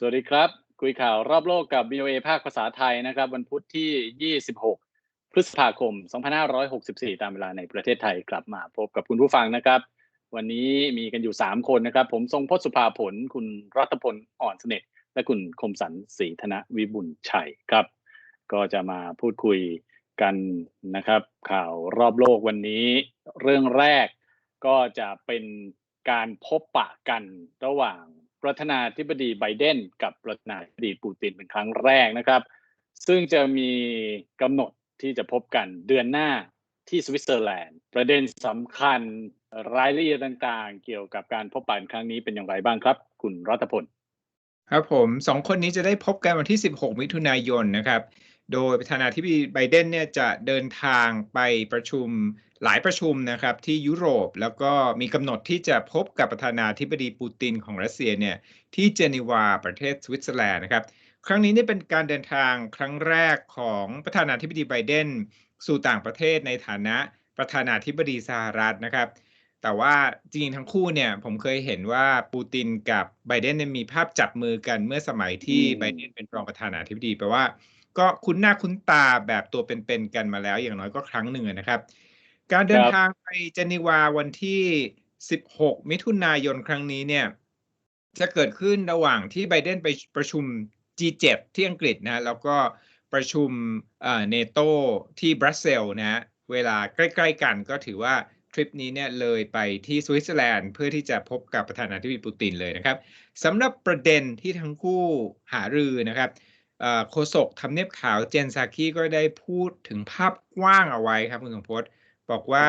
สวัสดีครับ คุยข่าวรอบโลกกับ VOA ภาคภาษาไทยนะครับ วันพุธที่ 26 พฤษภาคม 2564 ตามเวลาในประเทศไทยกลับมาพบกับคุณผู้ฟังนะครับ วันนี้มีกันอยู่ 3 คนนะครับ ผมทรงพศสุภาผล คุณรัตพลอ่อนเสน่ห์และคุณคมสันศรีธนวิบุญชัยครับ ก็จะมาพูดคุยกันนะครับ ข่าวรอบโลกวันนี้ เรื่องแรกก็จะเป็นการพบปะกันระหว่าง ประธานาธิบดีไบเดนกับประธานาธิบดีปูตินเป็นครั้งแรกนะครับ ซึ่งจะมีกำหนดที่จะพบกันเดือนหน้าที่สวิตเซอร์แลนด์ ประเด็นสำคัญรายละเอียดต่างๆ เกี่ยวกับการพบปะครั้งนี้เป็นอย่างไรบ้างครับ คุณรัตพล ครับผมสองคนนี้จะได้พบกันวันที่ 16 มิถุนายนนะครับ โดยประธานาธิบดีไบเดนเนี่ยจะเดินทางไปประชุมหลายประชุมนะครับที่ยุโรปแล้วก็มีกำหนดที่จะพบกับประธานาธิบดีปูตินของรัสเซียเนี่ยที่เจนีวาประเทศสวิตเซอร์แลนด์นะครับ ครั้งนี้นี่เป็นการเดินทางครั้งแรกของประธานาธิบดีไบเดนสู่ต่างประเทศในฐานะประธานาธิบดีสหรัฐนะครับ แต่ว่าจริงๆทั้งคู่เนี่ยผมเคยเห็นว่าปูตินกับไบเดนเนี่ยมีภาพจับมือกันเมื่อสมัยที่ไบเดนเป็นรองประธานาธิบดีแปลว่า ก็คุ้นหน้าคุ้นตาแบบตัวเป็นๆกันมาแล้วอย่างน้อยก็ครั้งหนึ่งนะครับ การเดินทางไปเจนีวาวันที่ 16 มิถุนายนครั้งนี้เนี่ย จะเกิดขึ้นระหว่างที่ไบเดนไปประชุม G7 ที่อังกฤษนะ แล้วก็ประชุมเนโตที่บรัสเซลนะฮะเวลาใกล้ๆกันก็ถือว่าทริปนี้เนี่ยเลยไปที่สวิตเซอร์แลนด์เพื่อที่จะพบกับประธานาธิบดีปูตินเลยนะครับสำหรับประเด็นที่ทั้งคู่หารือนะครับ โฆษกทำเนียบขาวเจนซาคีก็ได้พูดถึงภาพกว้างเอาไว้ครับคุณสมพศบอกว่า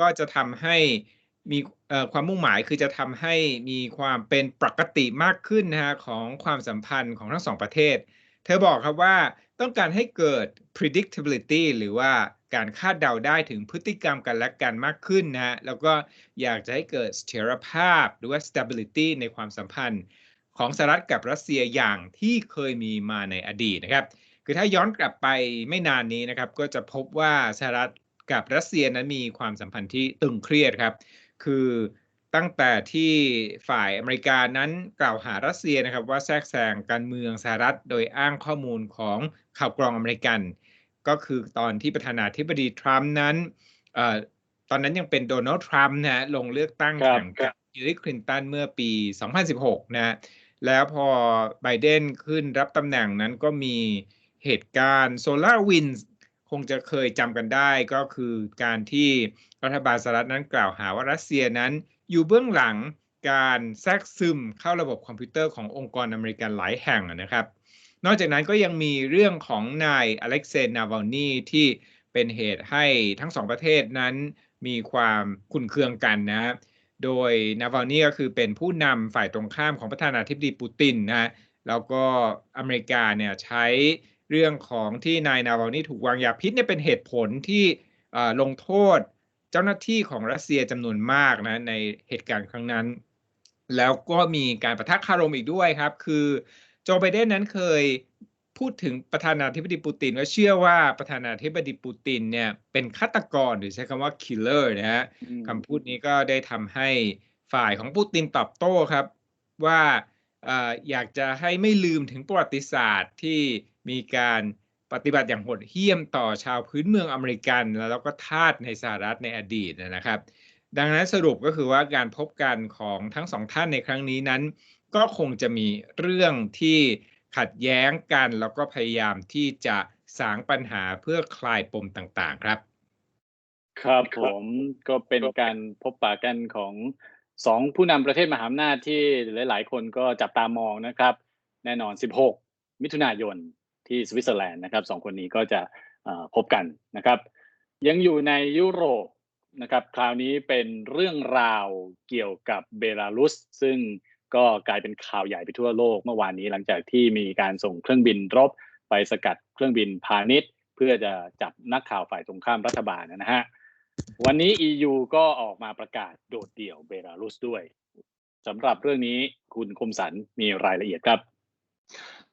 ก็จะทำให้มีความมุ่งหมายคือจะทำให้มีความเป็นปกติมากขึ้นนะฮะของความสัมพันธ์ของทั้งสองประเทศ เธอบอกครับว่าต้องการให้เกิด predictability หรือว่าการคาดเดาได้ถึงพฤติกรรมกันและกันมากขึ้นนะฮะแล้วก็อยากจะให้เกิดเสถียรภาพหรือว่า stability ในความสัมพันธ์ ของสหรัฐกับรัสเซียอย่างที่เคยมีมาในอดีตนะครับ คือถ้าย้อนกลับไปไม่นานนี้นะครับ ก็จะพบว่าสหรัฐกับรัสเซียนั้นมีความสัมพันธ์ที่ตึงเครียดครับ คือตั้งแต่ที่ฝ่ายอเมริกานั้นกล่าวหารัสเซียนะครับ ว่าแทรกแซงการเมืองสหรัฐ โดยอ้างข้อมูลของข่าวกรองอเมริกัน ก็คือตอนที่ประธานาธิบดีทรัมป์นั้นอตอนนั้นยังเป็นโดนัลด์ทรัมป์นะลงเลือกตั้งแข่งกับฮิลลารีคลินตันเมื่อปี 2016 นะ แล้วพอไบเดนขึ้นรับตำแหน่งนั้นก็มีเหตุการณ์โซลาร์วินคงจะเคยจำกันได้ก็คือการที่รัฐบาลสหรัฐนั้นกล่าวหาว่ารัสเซียนั้นอยู่เบื้องหลังการแทรกซึมเข้าระบบคอมพิวเตอร์ขององค์กรอเมริกันหลายแห่งนะครับ นอกจากนั้นก็ยังมีเรื่องของนายอเล็กเซย์นาวานีที่เป็นเหตุให้ทั้งสองประเทศนั้นมีความขุ่นเคืองกันนะครับ โดยนาวานี่ก็คือเป็นผู้นำฝ่ายตรงข้ามของประธานาธิบดีปูตินนะแล้วก็อเมริกาเนี่ยใช้เรื่องของที่นายนาวานี่ถูกวางยาพิษเนี่ยเป็นเหตุผลที่ลงโทษเจ้าหน้าที่ของรัสเซียจำนวนมากนะในเหตุการณ์ครั้งนั้น แล้วก็มีการประทักคารมอีกด้วยครับ คือโจไบเดนนั้นเคย พูดถึงประธานาธิบดีปูตินว่าเชื่อว่าประธานาธิบดีปูตินเนี่ยเป็นฆาตกรหรือใช้คำว่า killer นะฮะคำพูดนี้ก็ได้ทำให้ฝ่ายของปูตินตอบโต้ครับ ว่าอยากจะให้ไม่ลืมถึงประวัติศาสตร์ที่มีการปฏิบัติอย่างโหดเหี้ยมต่อชาวพื้นเมืองอเมริกัน แล้วก็ทาสในสหรัฐในอดีตนะครับ ดังนั้นสรุปก็คือว่าการพบกันของทั้งสองท่านในครั้งนี้นั้น ก็คงจะมีเรื่องที่ ขัดแย้งกัน แล้วก็พยายามที่จะสางปัญหาเพื่อคลายปมต่างๆครับ ครับผมก็เป็นการพบปะกันของสองผู้นำประเทศมหาอำนาจที่หลายๆ คนก็จับตามองนะครับ แน่นอน 16 มิถุนายนที่สวิตเซอร์แลนด์นะครับสองคนนี้ก็จะพบกันนะครับ ยังอยู่ในยุโรปนะครับ คราวนี้เป็นเรื่องราวเกี่ยวกับเบลารุส ซึ่ง ก็กลายเป็นข่าวใหญ่ไปทั่วโลกเมื่อวานนี้หลังจากที่มีการส่งเครื่องบินรบไปสกัดเครื่องบินพาณิชย์ เพื่อจะจับนักข่าวฝ่ายตรงข้ามรัฐบาลนะฮะวันนี้ EU ก็ออกมาประกาศโดดเดี่ยวเบลารุสด้วยสำหรับเรื่องนี้คุณคมสันมีรายละเอียดครับ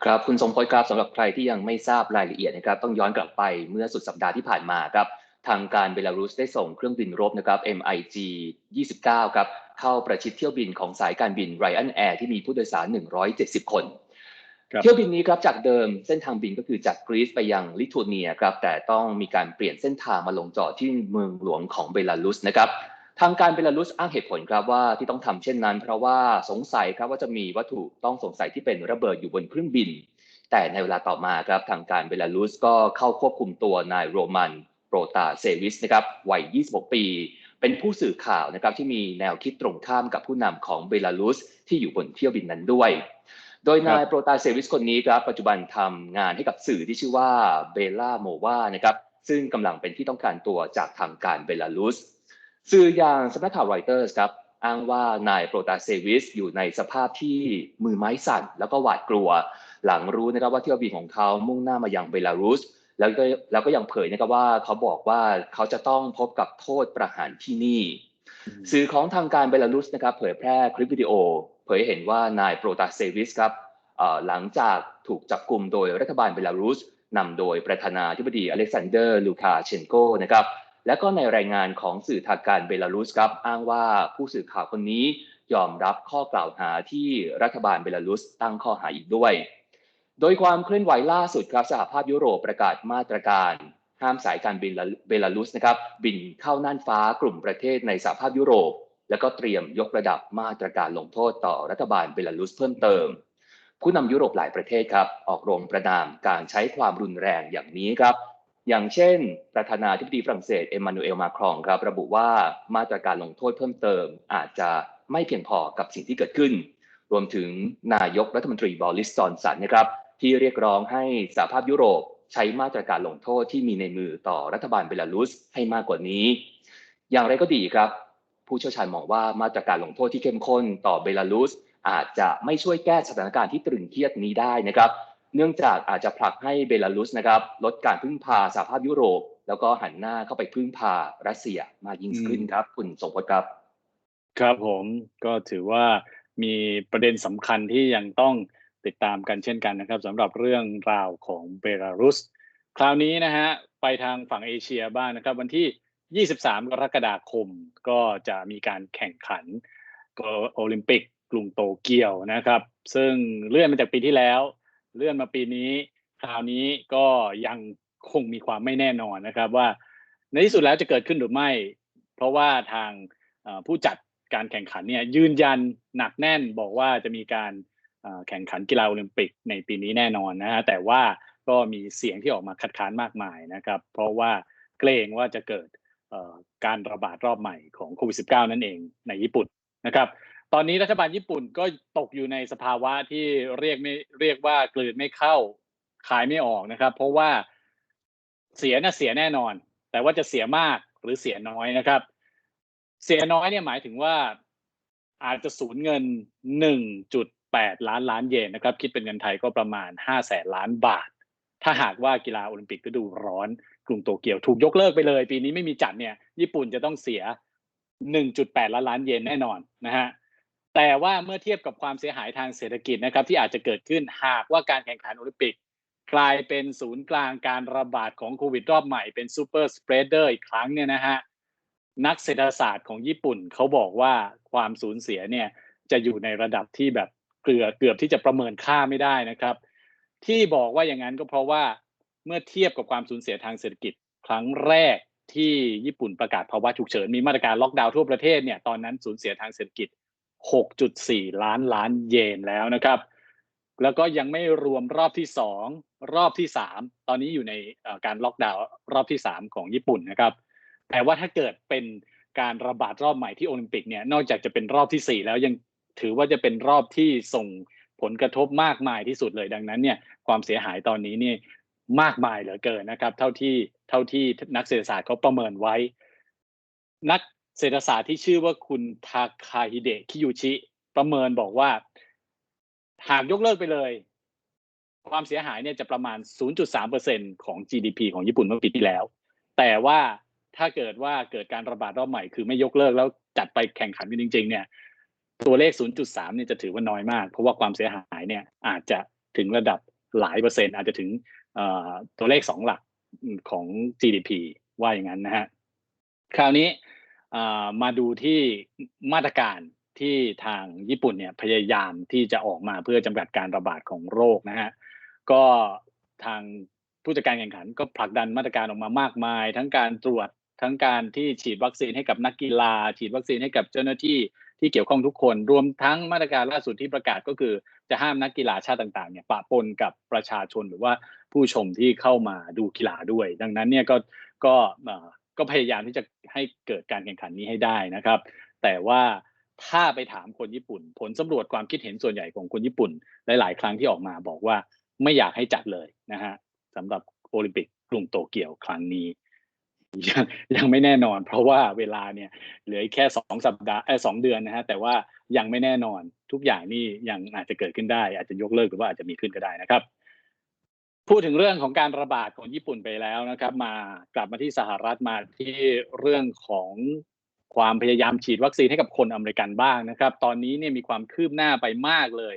ครับคุณสมพลครับสำหรับใครที่ยังไม่ทราบรายละเอียดนะครับต้องย้อนกลับไปเมื่อสุดสัปดาห์ที่ผ่านมาครับ ทางการเบลารุสได้ส่งเครื่องบินรบนะครับ MiG 29 ครับ เข้าประชิดเที่ยวบินของสายการบินไรอันแอร์ที่มีผู้โดยสาร 170 คนครับเที่ยวบินนี้ครับจากเดิมเส้นทางบินก็คือจากกรีซไปยังลิทัวเนียครับแต่ต้องมีการเปลี่ยนเส้นทางมาลงจอดที่เมืองหลวงของเบลารุสนะครับทางการเบลารุสอ้างเหตุผลครับว่าที่ต้องทำเช่นนั้น เพราะว่าสงสัยครับว่าจะมีวัตถุต้องสงสัยที่เป็นระเบิดอยู่บนเครื่องบิน แต่ในเวลาต่อมาครับทางการเบลารุสก็เข้าควบคุมตัวนายโรมัน โปรตาเซวิสนะครับวัย 26 ปี เป็นผู้สื่อข่าวนะครับที่มีแนวคิดตรงข้ามกับผู้นำของเบลารุสที่อยู่บนเที่ยวบินนั้นด้วย โดยนายโปรตาเซวิสคนนี้ครับปัจจุบันทำงานให้กับสื่อที่ชื่อว่าเบลาโมวานะครับซึ่งกำลังเป็นที่ต้องการตัวจากทางการเบลารุสสื่ออย่างสำนักข่าวรอยเตอร์สครับอ้างว่านายโปรตาเซวิสอยู่ในสภาพที่มือไม้สั่น แล้วก็หวาดกลัว หลังรู้นะครับว่าเที่ยวบินของเขามุ่งหน้ามายังเบลารุส แล้วก็แล้วก็ยังเผยนะครับว่าเขาบอกว่าเขาจะต้องพบกับโทษประหารที่นี่ สื่อของทางการเบลารุสนะครับเผยแพร่คลิปวิดีโอ เผยเห็นว่านายโปรตาเซวิสครับเอ่อหลังจากถูกจับกลุ่มโดยรัฐบาลเบลารุสนำโดยประธานาธิบดีอเล็กซานเดอร์ลูคาเชนโกนะครับและก็ในรายงานของสื่อทางการเบลารุสครับอ้างว่าผู้สื่อข่าวคนนี้ยอมรับข้อกล่าวหาที่รัฐบาลเบลารุสตั้งข้อหาอีกด้วย โดยความเคลื่อนไหวล่าสุดครับสหภาพยุโรปประกาศมาตรการห้ามสายการบินเบลารุสนะครับบินเข้าน่านฟ้ากลุ่มประเทศในสหภาพยุโรป แล้วก็เตรียมยกระดับมาตรการลงโทษต่อรัฐบาลเบลารุสเพิ่มเติม ผู้นำยุโรปหลายประเทศครับออกโรงประนามการใช้ความรุนแรงอย่างนี้ครับ อย่างเช่น ประธานาธิบดีฝรั่งเศสเอ็มมานูเอลมาครองครับ ระบุว่ามาตรการลงโทษเพิ่มเติม อาจจะไม่เพียงพอกับสิ่งที่เกิดขึ้น รวมถึงนายกรัฐมนตรีบอริสจอนสันนะครับ ที่เรียกร้องให้สหภาพยุโรปใช้มาตรการลงโทษที่มีในมือต่อรัฐบาลเบลารุสให้มากกว่านี้ อย่างไรก็ดีครับ ผู้เชี่ยวชาญมองว่ามาตรการลงโทษที่เข้มข้นต่อเบลารุสอาจจะไม่ช่วยแก้สถานการณ์ที่ตรึงเครียดนี้ได้นะครับ เนื่องจากอาจจะผลักให้เบลารุสนะครับลดการพึ่งพาสหภาพยุโรป แล้วก็หันหน้าเข้าไปพึ่งพารัสเซียมากยิ่งขึ้นครับ คุณสมพศครับ ครับผมก็ถือว่ามีประเด็นสำคัญที่ยังต้อง ติดตามกันเช่นกันนะครับสำหรับเรื่องราวของเบลารุส คราวนี้นะฮะไปทางฝั่งเอเชียบ้างนะครับ วันที่ 23 กรกฎาคมก็จะมีการแข่งขันโอลิมปิกกรุงโตเกียวนะครับ ซึ่งเลื่อนมาจากปีที่แล้ว เลื่อนมาปีนี้ คราวนี้ก็ยังคงมีความไม่แน่นอนนะครับว่าในที่สุดแล้วจะเกิดขึ้นหรือไม่ เพราะว่าทางผู้จัดการแข่งขันเนี่ยยืนยันหนักแน่นบอกว่าจะมีการ แข่งขันกีฬาโอลิมปิกในปีนี้แน่นอนนะฮะแต่ว่าก็มีเสียงที่ออกมาคัดค้านมากมายนะครับ เพราะว่าเกรงว่าจะเกิดการระบาดรอบใหม่ของโควิด -19 นั่นเองในญี่ปุ่นนะครับ ตอนนี้รัฐบาลญี่ปุ่นก็ตกอยู่ในสภาวะที่เรียกไม่เรียกว่ากลืนไม่เข้าขายไม่ออกนะครับ เพราะว่าเสียน่ะเสียแน่นอน แต่ว่าจะเสียมากหรือเสียน้อยนะครับ เสียน้อยเนี่ยหมายถึงว่าอาจจะสูญเงิน 8 ล้านล้านเยนนะครับ คิดเป็นเงินไทยก็ประมาณ 5 แสนล้านบาท ถ้าหากว่ากีฬาโอลิมปิกฤดูร้อนกรุงโตเกียวถูกยกเลิกไปเลย ปีนี้ไม่มีจัดเนี่ย ญี่ปุ่นจะต้องเสีย 1.8 ล้านล้านเยนแน่นอนนะฮะแต่ว่าเมื่อเทียบกับความเสียหายทางเศรษฐกิจนะครับ ที่อาจจะเกิดขึ้นหากว่าการแข่งขันโอลิมปิก กลายเป็นศูนย์กลางการระบาดของโควิดรอบใหม่เป็นซูเปอร์สเปรดเดอร์อีกครั้งเนี่ยนะฮะนักเศรษฐศาสตร์ของญี่ปุ่นเขาบอกว่าความสูญเสียเนี่ยจะอยู่ในระดับที่แบบ เกือบเกือบที่จะประเมินค่าไม่ได้นะครับ ที่บอกว่าอย่างนั้นก็เพราะว่าเมื่อเทียบกับความสูญเสียทางเศรษฐกิจครั้งแรกที่ญี่ปุ่นประกาศภาวะฉุกเฉินมีมาตรการล็อกดาวน์ทั่วประเทศเนี่ยตอนนั้นสูญเสียทางเศรษฐกิจ 6.4 ล้านล้านเยนแล้วนะครับ แล้วก็ยังไม่รวมรอบที่สองรอบที่สามตอนนี้อยู่ในการล็อกดาวน์รอบที่สามของญี่ปุ่นนะครับ แต่ว่าถ้าเกิดเป็นการระบาดรอบใหม่ที่โอลิมปิกเนี่ยนอกจากจะเป็นรอบที่สี่แล้วยัง ถือว่าจะเป็นรอบที่ส่งผลกระทบมากมายที่สุดเลยดังนั้นเนี่ยความเสียหายตอนนี้นี่มากมายเหลือเกินนะครับ เท่าที่เท่าที่นักเศรษฐศาสตร์เขาประเมินไว้ นักเศรษฐศาสตร์ที่ชื่อว่าคุณทาคาฮิเดะคิยูชิ ประเมินบอกว่า หากยกเลิกไปเลย ความเสียหายเนี่ยจะประมาณ 0.3%ของ GDP ของญี่ปุ่นเมื่อปีที่แล้ว แต่ว่าถ้าเกิดว่าเกิดการระบาดรอบใหม่คือไม่ยกเลิกแล้วจัดไปแข่งขันกันจริง ๆ เนี่ย ตัวเลข 0.3 เนี่ยจะถือว่าน้อยมาก เพราะว่าความเสียหายเนี่ยอาจจะถึงระดับหลายเปอร์เซ็นต์ อาจจะถึงตัวเลขสองหลักของ GDP ว่าอย่างนั้นนะฮะ คราวนี้มาดูที่มาตรการที่ทางญี่ปุ่นเนี่ยพยายามที่จะออกมาเพื่อจำกัดการระบาดของโรคนะฮะ ก็ทางผู้จัดการแข่งขันก็ผลักดันมาตรการออกมามากมาย ทั้งการตรวจทั้งการที่ฉีดวัคซีนให้กับนักกีฬา ฉีดวัคซีนให้กับเจ้าหน้าที่ ที่เกี่ยวข้องทุกคน รวมทั้งมาตรการล่าสุดที่ประกาศก็คือ จะห้ามนักกีฬาชาติต่างๆเนี่ยปะปนกับประชาชนหรือว่าผู้ชมที่เข้ามาดูกีฬาด้วย ดังนั้นเนี่ยก็ก็ก็พยายามที่จะให้เกิดการแข่งขันนี้ให้ได้นะครับ แต่ว่าถ้าไปถามคนญี่ปุ่น ผลสำรวจความคิดเห็นส่วนใหญ่ของคนญี่ปุ่น หลาย ๆ ครั้งที่ออกมาบอกว่าไม่อยากให้จัดเลยนะฮะสำหรับโอลิมปิกกรุงโตเกียวครั้งนี้ ยังยังไม่แน่นอน เพราะว่าเวลาเนี่ยเหลือแค่สองสัปดาห์เออสองเดือนนะฮะแต่ว่ายังไม่แน่นอนทุกอย่างนี่ยังอาจจะเกิดขึ้นได้ อาจจะยกเลิกหรือว่าอาจจะมีขึ้นก็ได้นะครับ พูดถึงเรื่องของการระบาดของญี่ปุ่นไปแล้วนะครับ มากลับมาที่สหรัฐมาที่เรื่องของความพยายามฉีดวัคซีนให้กับคนอเมริกันบ้างนะครับ ตอนนี้เนี่ยมีความคืบหน้าไปมากเลย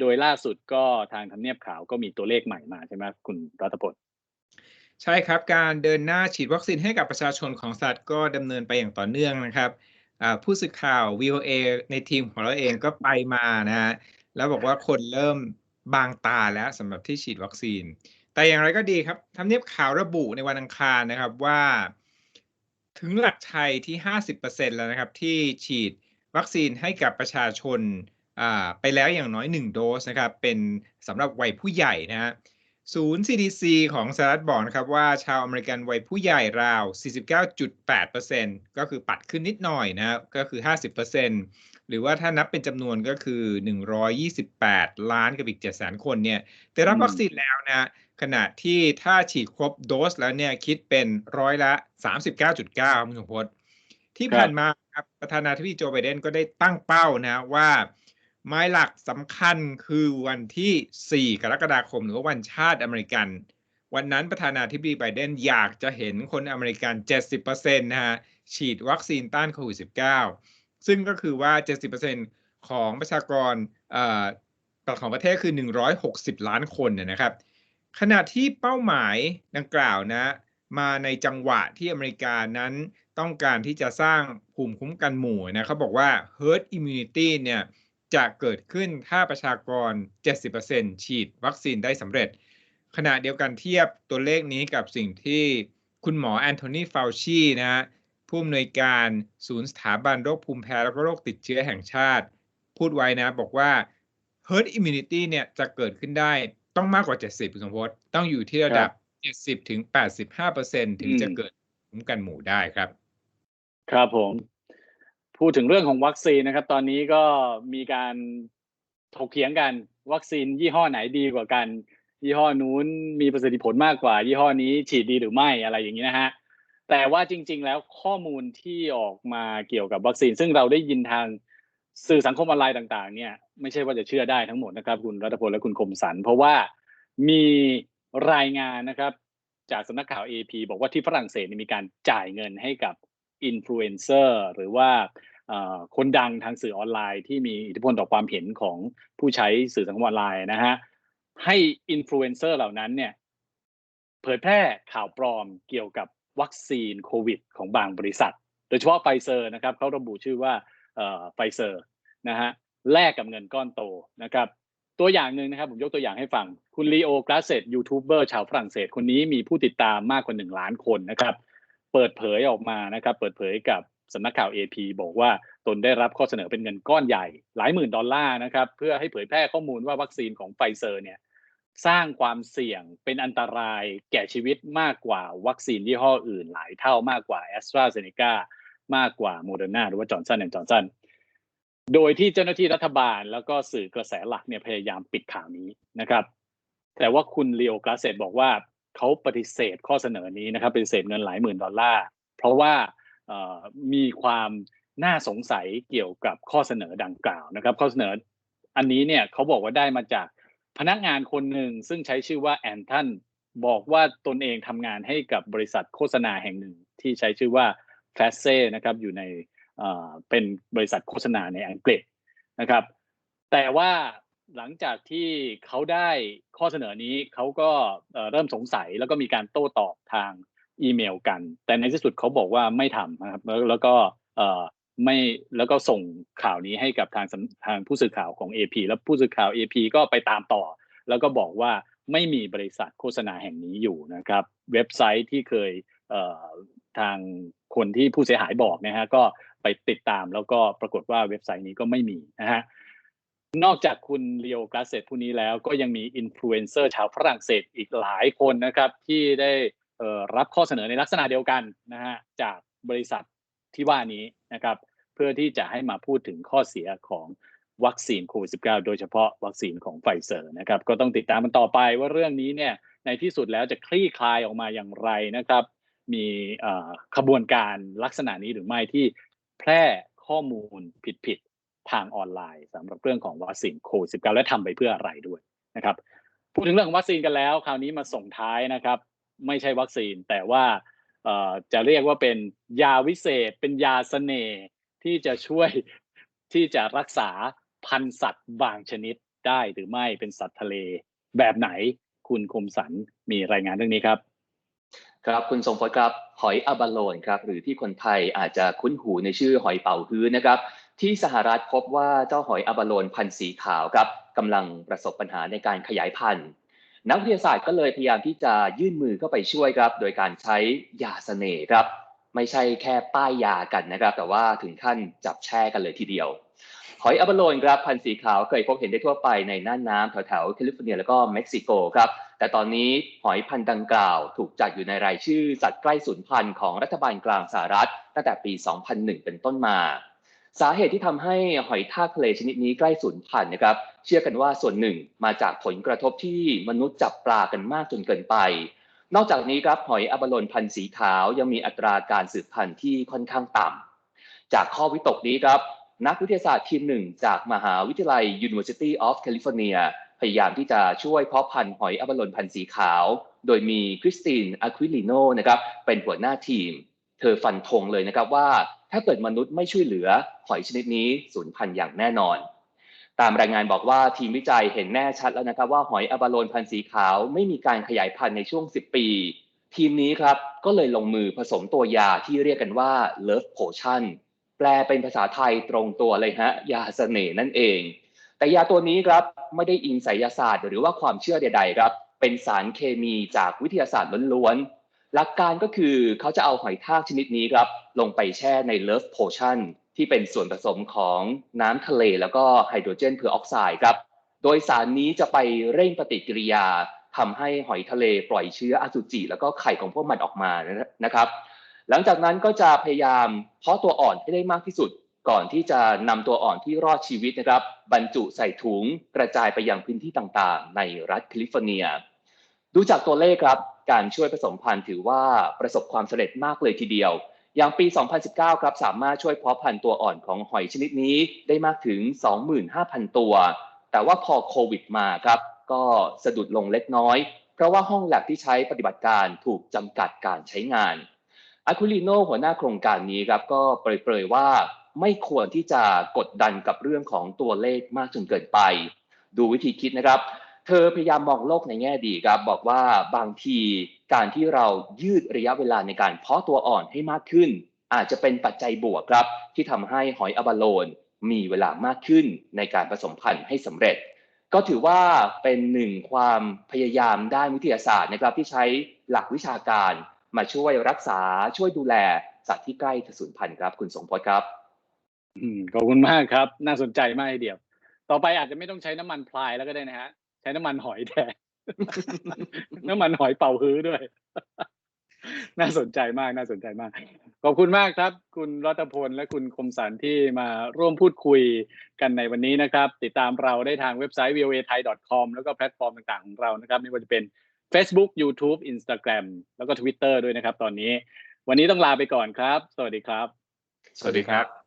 โดยล่าสุดก็ทางทำเนียบขาวก็มีตัวเลขใหม่มาใช่ไหมคุณรัตพล ใช่ครับ การเดินหน้าฉีดวัคซีนให้กับประชาชนของสัตว์ก็ดำเนินไปอย่างต่อเนื่องนะครับผู้สื่อข่าว VOA ในทีมของเราเองก็ไปมานะฮะแล้วบอกว่าคนเริ่มบางตาแล้วสำหรับที่ฉีดวัคซีน แต่อย่างไรก็ดีครับทำเนียบข่าวระบุในวันอังคารนะครับว่า ถึงหลักชัยที่ 50%แล้วนะครับ ที่ฉีดวัคซีนให้กับประชาชนไปแล้วอย่างน้อย 1 โดสนะครับ เป็นสำหรับวัยผู้ใหญ่นะฮะ ศูนย์ CDC ของสหรัฐบอกนะครับว่าชาวอเมริกันวัยผู้ใหญ่ราว 49.8%ก็คือปัดขึ้นนิดหน่อยนะครับก็คือ 50%หรือว่าถ้านับเป็นจำนวนก็คือ 128 ล้านกับอีก 700,000คนเนี่ยได้รับวัคซีนแล้วนะขณะที่ถ้าฉีดครบโดสแล้วเนี่ยคิดเป็นร้อยละ 39.9คุณสมพศที่ผ่านมาครับประธานาธิบดีโจไบเดนก็ได้ตั้งเป้านะว่า ไม้หลักสำคัญคือวันที่ 4 กรกฎาคม หรือว่าวันชาติอเมริกัน วันนั้นประธานาธิบดีไบเดนอยากจะเห็นคนอเมริกัน 70%นะฮะฉีดวัคซีนต้านโควิด -19 ซึ่งก็คือว่า 70%ของประชากรของประเทศคือ 160 ล้านคนนะครับ ขณะที่เป้าหมายดังกล่าวนะมาในจังหวะที่อเมริกานั้นต้องการที่จะสร้างภูมิคุ้มกันหมู่นะเขาบอกว่า herd immunity เนี่ย จะเกิดขึ้นถ้าประชากร 70%ฉีดวัคซีนได้สำเร็จ ขณะเดียวกันเทียบตัวเลขนี้กับสิ่งที่คุณหมอแอนโทนีฟาวชีนะฮะผู้อำนวยการศูนย์สถาบันโรคภูมิแพ้และโรคติดเชื้อแห่งชาติ พูดไว้นะบอกว่า herd immunity เนี่ยจะเกิดขึ้นได้ต้องมากกว่า 70คุณสมพศต้องอยู่ที่ระดับ 70ถึง85%ถึงจะเกิดคุ้มกันหมู่ได้ครับ ครับผม พูดถึงเรื่องของวัคซีนนะครับ ตอนนี้ก็มีการถกเถียงกันวัคซีนยี่ห้อไหนดีกว่ากัน ยี่ห้อนู้นมีประสิทธิผลมากกว่า ยี่ห้อนี้ฉีดดีหรือไม่อะไรอย่างนี้นะฮะแต่ว่าจริง ๆ แล้วข้อมูลที่ออกมาเกี่ยวกับวัคซีน ซึ่งเราได้ยินทางสื่อสังคมออนไลน์ต่าง ๆ เนี่ยไม่ใช่ว่าจะเชื่อได้ทั้งหมดนะครับ คุณรัตพลและคุณคมสัน เพราะว่ามีรายงานนะครับ จากสำนักข่าว AP บอกว่าที่ฝรั่งเศสมีการจ่ายเงินให้กับ อินฟลูเอนเซอร์หรือว่าคนดังทางสื่อออนไลน์ที่มีอิทธิพลต่อความเห็นของผู้ใช้สื่อสังคมออนไลน์นะฮะให้อินฟลูเอนเซอร์เหล่านั้นเนี่ยเผยแพร่ข่าวปลอมเกี่ยวกับวัคซีนโควิด ของบางบริษัท โดยเฉพาะไฟเซอร์นะครับเขาระบุชื่อว่าไฟเซอร์นะฮะแลกกับเงินก้อนโตนะครับตัวอย่างหนึ่งนะครับผมยกตัวอย่างให้ฟัง คุณลีโอกราเซตยูทูบเบอร์ชาวฝรั่งเศสคนนี้มีผู้ติดตามมากกว่าหนึ่งล้านคนนะครับ ปิดเผยออกมานะครับ เปิดเผยกับสำนักข่าว AP บอกว่าตนได้รับข้อเสนอเป็นเงินก้อนใหญ่ หลายหมื่นดอลลาร์นะครับ เพื่อให้เผยแพร่ข้อมูลว่าวัคซีนของไฟเซอร์เนี่ยสร้างความเสี่ยงเป็นอันตรายแก่ชีวิตมากกว่าวัคซีนยี่ห้ออื่น หลายเท่ามากกว่าแอสตราเซเนกามากกว่าโมเดอร์นาหรือว่าจอร์นสันแอนด์จอร์นสันโดยที่เจ้าหน้าที่รัฐบาลแล้วก็สื่อกระแสหลักเนี่ยพยายามปิดข่าวนี้นะครับ แต่ว่าคุณเลโอกราเซตบอกว่า เขาปฏิเสธข้อเสนอนี้นะครับปฏิเสธเงินหลายหมื่นดอลลาร์เพราะว่ามีความน่าสงสัยเกี่ยวกับข้อเสนอดังกล่าวนะครับ ข้อเสนออันนี้เนี่ยเขาบอกว่าได้มาจากพนักงานคนหนึ่งซึ่งใช้ชื่อว่าแอนทันบอกว่าตนเองทำงานให้กับบริษัทโฆษณาแห่งหนึ่ง ที่ใช้ชื่อว่าแฟสเซ่นะครับอยู่ในเป็นบริษัทโฆษณาในอังกฤษนะครับ แต่ว่า หลังจากที่เขาได้ข้อเสนอนี้เขาก็เริ่มสงสัยแล้วก็มีการโต้ตอบทางอีเมลกัน แต่ในที่สุดเขาบอกว่าไม่ทำนะครับแล้วก็ไม่แล้วก็ส่งข่าวนี้ให้กับทางทางผู้สื่อข่าวของ AP แล้วผู้สื่อข่าว AP ก็ไปตามต่อ แล้วก็บอกว่าไม่มีบริษัทโฆษณาแห่งนี้อยู่นะครับ เว็บไซต์ที่เคยทางคนที่ผู้เสียหายบอกนะฮะก็ไปติดตามแล้วก็ปรากฏว่าเว็บไซต์นี้ก็ไม่มีนะฮะ นอกจากคุณเลียวกราเซตผู้นี้แล้วก็ยังมีอินฟลูเอนเซอร์ชาวฝรั่งเศสอีกหลายคนนะครับที่ได้รับข้อเสนอในลักษณะเดียวกันนะฮะจากบริษัทที่ว่านี้นะครับเพื่อที่จะให้มาพูดถึงข้อเสียของวัคซีนโควิด -19 โดยเฉพาะวัคซีนของไฟเซอร์นะครับก็ต้องติดตามมันต่อไปว่าเรื่องนี้เนี่ยในที่สุดแล้วจะคลี่คลายออกมาอย่างไรนะครับ มีขบวนการลักษณะนี้หรือไม่ที่แพร่ข้อมูลผิด ทางออนไลน์สำหรับเรื่องของวัคซีนโควิด -19 และทำไปเพื่ออะไรด้วยนะครับ พูดถึงเรื่องของวัคซีนกันแล้ว คราวนี้มาส่งท้ายนะครับ ไม่ใช่วัคซีนแต่ว่าจะเรียกว่าเป็นยาวิเศษ เป็นยาเสน่ห์ที่จะช่วยที่จะรักษาพันธุ์สัตว์บางชนิดได้หรือไม่เป็นสัตว์ทะเลแบบไหนคุณคมสันมีรายงานเรื่องนี้ครับ ครับคุณทรงพจน์ครับหอยอาบาโลนครับหรือที่คนไทยอาจจะคุ้นหูในชื่อหอยเป่าฮื้อนะครับ ที่สหรัฐพบว่าเจ้าหอยอาบาโลนพันธุ์สีขาวครับกำลังประสบปัญหาในการขยายพันธุ์ นักวิทยาศาสตร์ก็เลยพยายามที่จะยื่นมือเข้าไปช่วยครับ โดยการใช้ยาเสน่ห์ครับ ไม่ใช่แค่ป้ายยากันนะครับ แต่ว่าถึงขั้นจับแช่กันเลยทีเดียว หอยอับโลนครับพันธุ์สีขาวเคยพบเห็นได้ทั่วไปในน่านน้ำแถวๆแคลิฟอร์เนียแล้วก็เม็กซิโกครับแต่ตอนนี้หอยพันธุ์ดังกล่าว ถูกจัดอยู่ในรายชื่อสัตว์ใกล้สูญพันธุ์ของรัฐบาลกลางสหรัฐตั้งแต่ปี 2001 เป็นต้นมา สาเหตุที่ทำให้หอยทากทะเลชนิดนี้ใกล้สูญพันธุ์นะครับ เชื่อกันว่าส่วนหนึ่งมาจากผลกระทบที่มนุษย์จับปลากันมากจนเกินไป นอกจากนี้ครับหอยอับโลนพันธุ์สีขาวยังมีอัตราการสืบพันธุ์ที่ค่อนข้างต่ำจากข้อวิตกนี้ครับ นักวิทยาศาสตร์ทีมหนึ่งจากมหาวิทยาลัย University of California พยายามที่จะช่วยเพาะพันธุ์หอยอับลนพันธุ์สีขาว โดยมีคริสตินอะควิลิโนนะครับเป็นหัวหน้าทีม เธอฟันธงเลยนะครับว่า ถ้าเกิดมนุษย์ไม่ช่วยเหลือหอยชนิดนี้สูญพันธุ์อย่างแน่นอน ตามรายงานบอกว่าทีมวิจัยเห็นแน่ชัดแล้วนะครับว่าหอยอับลนพันธุ์สีขาวไม่มีการขยายพันธุ์ในช่วง 10 ปี ทีมนี้ครับก็เลยลงมือผสมตัวยาที่เรียกกันว่า Love Potion แปลเป็นภาษาไทยตรงตัวเลยฮะยาเสน่ห์นั่นเอง แต่ยาตัวนี้ครับไม่ได้อิงไสยศาสตร์ หรือว่าความเชื่อใด ๆ ครับ เป็นสารเคมีจากวิทยาศาสตร์ล้วนๆ หลักการก็คือเขาจะเอาหอยทากชนิดนี้ครับ ลงไปแช่ในเลิฟโพชั่นที่เป็นส่วนผสมของน้ำทะเลแล้วก็ไฮโดรเจนเพอร์ออกไซด์ครับ โดยสารนี้จะไปเร่งปฏิกิริยาทำให้หอยทะเลปล่อยเชื้ออสุจิ แล้วก็ไข่ของพวกมันออกมานะครับ หลังจากนั้นก็จะพยายามเพาะตัวอ่อนให้ได้มากที่สุด ก่อนที่จะนำตัวอ่อนที่รอดชีวิตนะครับ บรรจุใส่ถุงกระจายไปยังพื้นที่ต่างๆ ในรัฐแคลิฟอร์เนีย ดูจากตัวเลขครับ การช่วยผสมพันธุ์ถือว่าประสบความสำเร็จมากเลยทีเดียว อย่างปี 2019 ครับสามารถช่วยเพาะพันธุ์ตัวอ่อนของหอยชนิดนี้ได้มากถึง 25,000 ตัว แต่ว่าพอโควิดมาครับก็สะดุดลงเล็กน้อย เพราะว่าห้องแลบที่ใช้ปฏิบัติการถูกจำกัดการใช้งานอาคูลิโนหัวหน้าโครงการนี้ครับก็เปรยๆว่าไม่ควรที่จะกดดันกับเรื่องของตัวเลขมากจนเกินไป ดูวิธีคิดนะครับ เธอพยายามมองโลกในแง่ดีครับบอกว่าบางทีการที่เรายืดระยะเวลาในการเพาะตัวอ่อนให้มากขึ้น อาจจะเป็นปัจจัยบวกครับ ที่ทำให้หอยอบาโลนมีเวลามากขึ้นในการผสมพันธุ์ให้สำเร็จ ก็ถือว่าเป็นหนึ่งความพยายามด้านวิทยาศาสตร์นะครับที่ใช้หลักวิชาการมาช่วยรักษาช่วยดูแลสัตว์ที่ใกล้สูญพันธุ์ครับ คุณสงพจน์ครับขอบคุณมากครับ น่าสนใจมากเดียวต่อไปอาจจะไม่ต้องใช้น้ำมันพลายแล้วก็ได้นะฮะ ใช้น้ำมันหอยแทนน้ำมันหอยเป่าฮื้อด้วย น่าสนใจมากน่าสนใจมาก ขอบคุณมากครับ คุณรัตพลและคุณคมสันที่มาร่วมพูดคุยกันในวันนี้นะครับ ติดตามเราได้ทางเว็บไซต์ voa thai com แล้วก็แพลตฟอร์มต่างๆของเรานะครับ ไม่ว่าจะเป็น Facebook YouTube Instagram แล้วก็ Twitter ด้วยนะครับ ตอนนี้ วันนี้ต้องลาไปก่อนครับ สวัสดีครับ สวัสดีครับ